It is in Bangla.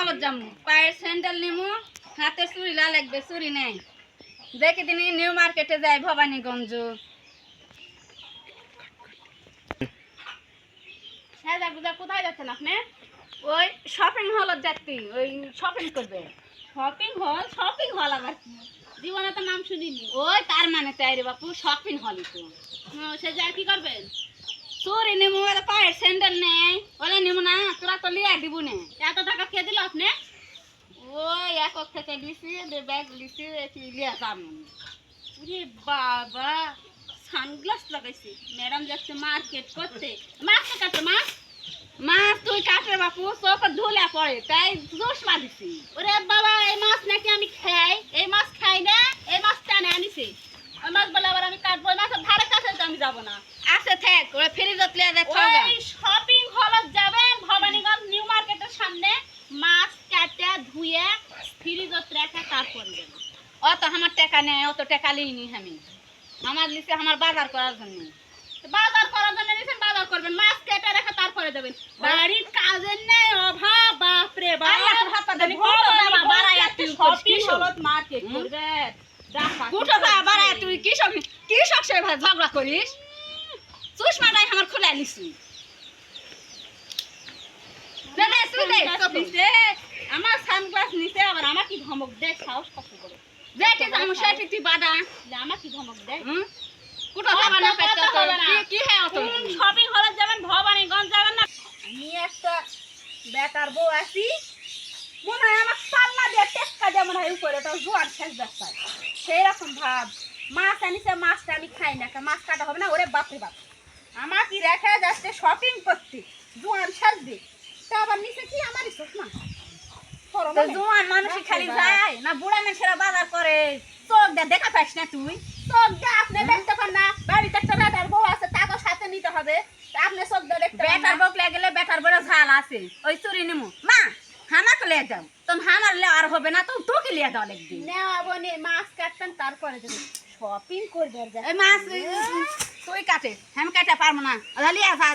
হলত যামু পায়ের স্যান্ডেল নিমু, হাতে চুরি লাগবে চুরি নেই। দেখি দিন নিউ মার্কেটে যাই ভবানীগঞ্জ। হ্যাঁ কোথায় যাচ্ছেন আপনি? ওই শপিং যাচ্ছি। ওই শপিং করবে। শপিং হল শপিং হল আবার জীবনে তো নাম শুনিনি। ওই তার মানে রে শপিং সে কি চুরি ওরা পায়ের স্যান্ডেল নেই। নিমু না তো লিয়া দিব না। এত টাকা কে দিল আপনি? ওই একক থেকে লিছি ব্যাগ লিছি লিয়া যাব ওরে বাবা সানগ্লাস লাগাইছে। ম্যাডাম যাচ্ছে মার্কেট করতে। মাছ কাটে মাছ? মাছ তুই কাটে বাপু চোখ ধুলে পড়ে। তাই চশমা দিছি। ওরে বাবা এই মাছ নাকি আমি খাই? এই মাছ খাই না? এই মাছ টানে আনিছে। মাছ বলে আবার আমি কাটবো মাছের ধারে কাছে আমি যাব না। আছে থাক ওরা ফ্রিজত লিয়া দে ওই শপিং হলত যাবেন ভবানীগঞ্জ নিউ মার্কেটের সামনে মাছ ধুয়ে ফ্রিজত রেখে তারপর অত আমার টাকা নেই অত টাকা লিনি আমি। আমার লিছে আমার বাজার করার জন্য। বাজার করার জন্য নিছেন বাজার করবেন। মাছ কেটে রেখে তারপরে দেবেন। বাড়ির কাজের নেই অভাব বাপ রে মার্কেট করবে। যা বাড়ায় তুই সে ঝগড়া করিস? আমার খুলে দে তুই দে আমার সানগ্লাস নিতে আবার আমার কি ধমক দেয় সাহস কত করে। যেটি সেটি তুই ধমক দেয়। না কি হ্যাঁ শপিং হলে যাবেন ভবানীগঞ্জ যাবেন না? আমি একটা বেটার বউ আছি। মনে হয় আমার পাল্লা দিয়ে টেক্কা দিয়ে মনে হয় উপরে জোয়ার শেষ রাস্তায়। সেই রকম ভাব। মাছ আনিছে মাছটা আমি খাই না। মাছ কাটা হবে না ওরে বাপরে বাপ। আমার কি রেখে যাচ্ছে শপিং করতে। জোয়ার শেষ দিয়ে তা আবার নিচে কি আমারই চোখ না তো জোয়ান মানুষ খালি যায়। না বুড়া মানুষেরা বাজার করে। চোখ দে দেখা পাইস না তুই। চোখ দিয়ে আপনি দেখতে পান না। বাড়িতে একটা বেটার বউ আছে তাকে সাথে নিতে হবে। আপনি চোখ দিয়ে দেখতে বেটার। বকলে গেলে বেটার বড় ঝাল আছে। ওই চুরি নিমু। মা হামাকে লিয়ে দাও তুমি হামার লে আর হবে না তুমি তোকে লিয়ে দাও একদিন নেওয়া বনে মাছ কাটবেন তারপরে শপিং করবে মাছ তুই কাটে। আমি কাটে পারব না। লিয়ে যা।